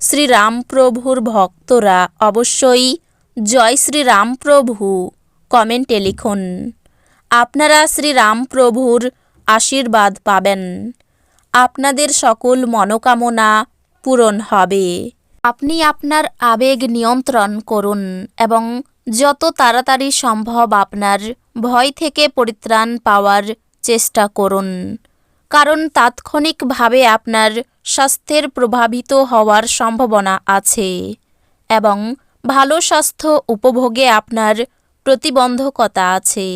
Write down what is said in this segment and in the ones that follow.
শ্রীরামপ্রভুর ভক্তরা অবশ্যই জয় শ্রীরামপ্রভু কমেন্টে লিখুন। আপনারা শ্রীরামপ্রভুর আশীর্বাদ পাবেন। আপনাদের সকল মনোকামনা পূরণ হবে। আপনি আপনার আবেগ নিয়ন্ত্রণ করুন এবং যত তাড়াতাড়ি সম্ভব আপনার ভয় থেকে পরিত্রাণ পাওয়ার চেষ্টা করুন। কারণ তাৎক্ষণিকভাবে আপনার স্বাস্থ্যের প্রভাবিত হওয়ার সম্ভাবনা আছে এবং ভালো স্বাস্থ্য উপভোগে আপনার প্রতিবন্ধকতা আছে।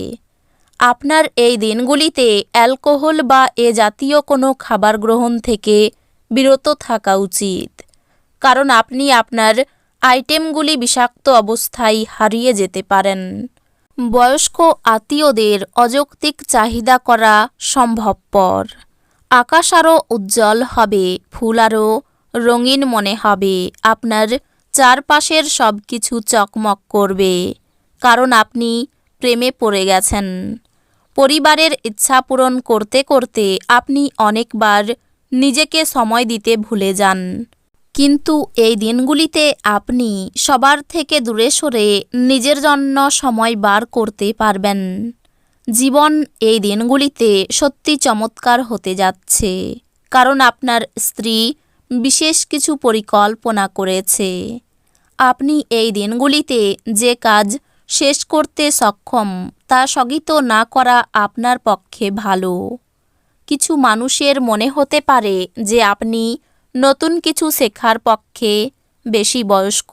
আপনার এই দিনগুলিতে অ্যালকোহল বা এ জাতীয় কোনো খাবার গ্রহণ থেকে বিরত থাকা উচিত, কারণ আপনি আপনার আইটেমগুলি বিষাক্ত অবস্থায় হারিয়ে যেতে পারেন। বয়স্ক আত্মীয়দের অযৌক্তিক চাহিদা করা সম্ভবপর। আকাশ আরও উজ্জ্বল হবে, ফুল আরও রঙিন মনে হবে। আপনার চারপাশের সব কিছু চকমক করবে, কারণ আপনি প্রেমে পড়ে গেছেন। পরিবারের ইচ্ছা পূরণ করতে করতে আপনি অনেকবার নিজেকে সময় দিতে ভুলে যান। কিন্তু এই দিনগুলিতে আপনি সবার থেকে দূরে সরে নিজের জন্য সময় বার করতে পারবেন। জীবন এই দিনগুলিতে সত্যি চমৎকার হতে যাচ্ছে। কারণ আপনার স্ত্রী বিশেষ কিছু পরিকল্পনা করেছে। আপনি এই দিনগুলিতে যে কাজ শেষ করতে সক্ষম, তা স্থগিত না করা আপনার পক্ষে ভালো। কিছু মানুষের মনে হতে পারে যে আপনি নতুন কিছু শেখার পক্ষে বেশি বয়স্ক,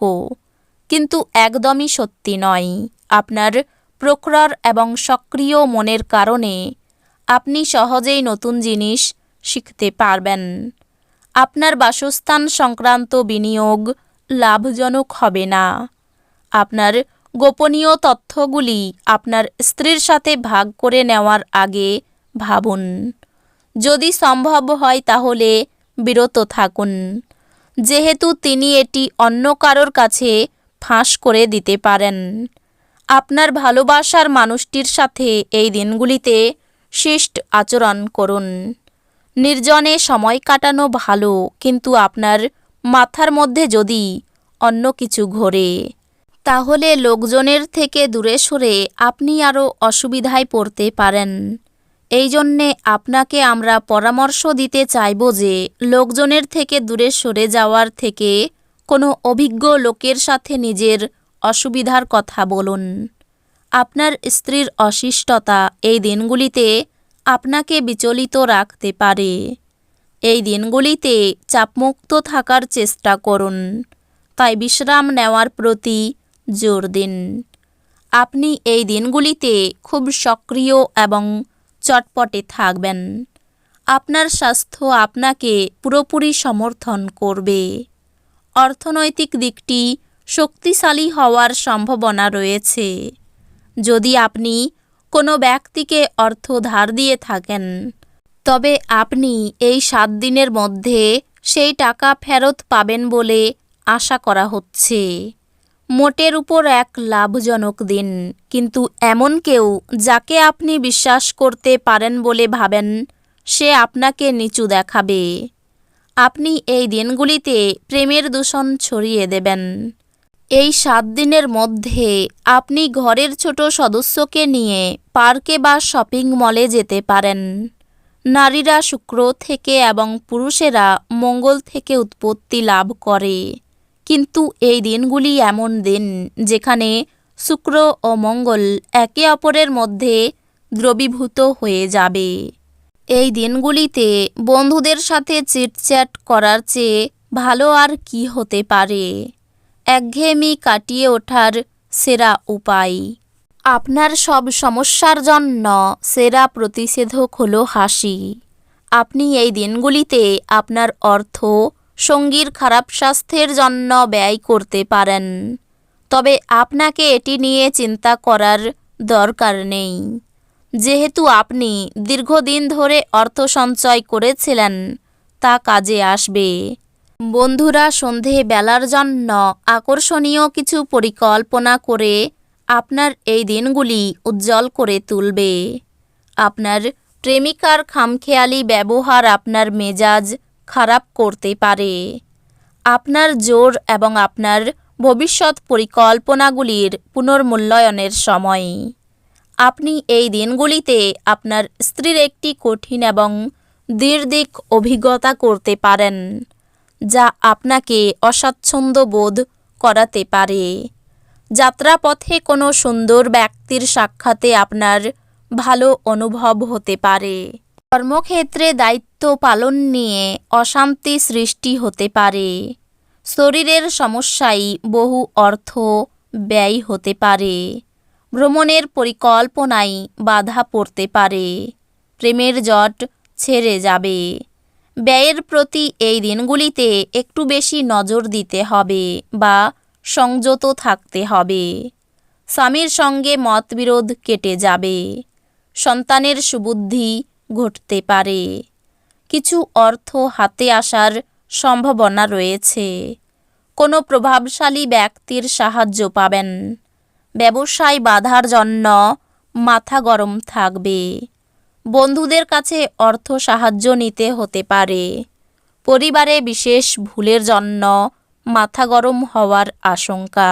কিন্তু একদমই সত্যি নয়। আপনার প্রখর এবং সক্রিয় মনের কারণে আপনি সহজেই নতুন জিনিস শিখতে পারবেন। আপনার বাসস্থান সংক্রান্ত বিনিয়োগ লাভজনক হবে না। আপনার গোপনীয় তথ্যগুলি আপনার স্ত্রীর সাথে ভাগ করে নেওয়ার আগে ভাবুন। যদি সম্ভব হয় তাহলে বিরত থাকুন। যেহেতু তিনি এটি অন্য কারোর কাছে ফাঁস করে দিতে পারেন। আপনার ভালোবাসার মানুষটির সাথে এই দিনগুলিতে শিষ্ট আচরণ করুন। নির্জনে সময় কাটানো ভালো, কিন্তু আপনার মাথার মধ্যে যদি অন্য কিছু ঘোরে, তাহলে লোকজনের থেকে দূরে সরে আপনি আরও অসুবিধায় পড়তে পারেন। এই জন্যে আপনাকে আমরা পরামর্শ দিতে চাইব যে লোকজনের থেকে দূরে সরে যাওয়ার থেকে কোনো অভিজ্ঞ লোকের সাথে নিজের অসুবিধার কথা বলুন। আপনার স্ত্রীর অশিষ্টতা এই দিনগুলিতে আপনাকে বিচলিত রাখতে পারে। এই দিনগুলিতে চাপমুক্ত থাকার চেষ্টা করুন। তাই বিশ্রাম নেওয়ার প্রতি জোর দিন। আপনি এই দিনগুলিতে খুব সক্রিয় এবং চটপটে থাকবেন। আপনার স্বাস্থ্য আপনাকে পুরোপুরি সমর্থন করবে। অর্থনৈতিক দিকটি শক্তিশালী হওয়ার সম্ভাবনা রয়েছে। যদি আপনি কোনো ব্যক্তিকে অর্থ ধার দিয়ে থাকেন, তবে আপনি এই সাত দিনের মধ্যে সেই টাকা ফেরত পাবেন বলে আশা করা হচ্ছে। মোটের উপর এক লাভজনক দিন, কিন্তু এমন কেউ যাকে আপনি বিশ্বাস করতে পারেন বলে ভাবেন, সে আপনাকে নিচু দেখাবে। আপনি এই দিনগুলিতে প্রেমের দূষণ ছড়িয়ে দেবেন। এই সাত দিনের মধ্যে আপনি ঘরের ছোট সদস্যকে নিয়ে পার্কে বা শপিং মলে যেতে পারেন। নারীরা শুক্র থেকে এবং পুরুষেরা মঙ্গল থেকে উৎপত্তি লাভ করে। কিন্তু এই দিনগুলি এমন দিন যেখানে শুক্র ও মঙ্গল একে অপরের মধ্যে দ্রবীভূত হয়ে যাবে। এই দিনগুলিতে বন্ধুদের সাথে চিটচ্যাট করার চেয়ে ভালো আর কি হতে পারে? একঘেয়েমি কাটিয়ে ওঠার সেরা উপায়। আপনার সব সমস্যার জন্য সেরা প্রতিষেধক হলো হাসি। আপনি এই দিনগুলিতে আপনার অর্থ, সঙ্গীর খারাপ স্বাস্থ্যের জন্য ব্যয় করতে পারেন। তবে আপনাকে এটি নিয়ে চিন্তা করার দরকার নেই। যেহেতু আপনি দীর্ঘদিন ধরে অর্থ সঞ্চয় করেছিলেন, তা কাজে আসবে। বন্ধুরা, সন্ধে বেলার জন্য আকর্ষণীয় কিছু পরিকল্পনা করে আপনার এই দিনগুলি উজ্জ্বল করে তুলবে। আপনার প্রেমিকার খামখেয়ালি ব্যবহার আপনার মেজাজ খারাপ করতে পারে। আপনার জোর এবং আপনার ভবিষ্যৎ পরিকল্পনাগুলির পুনর্মূল্যায়নের সময়। আপনি এই দিনগুলিতে আপনার স্ত্রীর একটি কঠিন এবং দীর্ঘিক অভিজ্ঞতা করতে পারেন। যা আপনাকে অস্বাচ্ছন্দ্য বোধ করাতে পারে। যাত্রাপথে কোনো সুন্দর ব্যক্তির সাক্ষাতে আপনার ভালো অনুভব হতে পারে। কর্মক্ষেত্রে দায়িত্ব পালন নিয়ে অশান্তি সৃষ্টি হতে পারে। শরীরের সমস্যায় বহু অর্থ ব্যয় হতে পারে। ভ্রমণের পরিকল্পনায় বাধা পড়তে পারে। প্রেমের জট ছেড়ে যাবে। ব্যয়ের প্রতি এই দিনগুলিতে একটু বেশি নজর দিতে হবে বা সংযত থাকতে হবে। স্বামীর সঙ্গে মতবিরোধ কেটে যাবে। সন্তানের সুবুদ্ধি ঘটতে পারে। কিছু অর্থ হাতে আসার সম্ভাবনা রয়েছে। কোনো প্রভাবশালী ব্যক্তির সাহায্য পাবেন। ব্যবসায় বাধার জন্য মাথা গরম থাকবে। বন্ধুদের কাছে অর্থ সাহায্য নিতে হতে পারে। পরিবারে বিশেষ ভুলের জন্য মাথা গরম হওয়ার আশঙ্কা।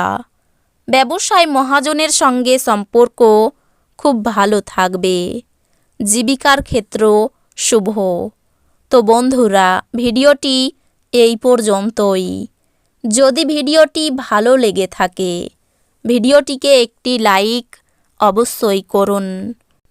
ব্যবসায় মহাজনের সঙ্গে সম্পর্ক খুব ভালো থাকবে। জীবিকার ক্ষেত্র শুভ। তো বন্ধুরা, ভিডিওটি এই পর্যন্তই। যদি ভিডিওটি ভালো লেগে থাকে, ভিডিওটিকে একটি লাইক অবশ্যই করুন।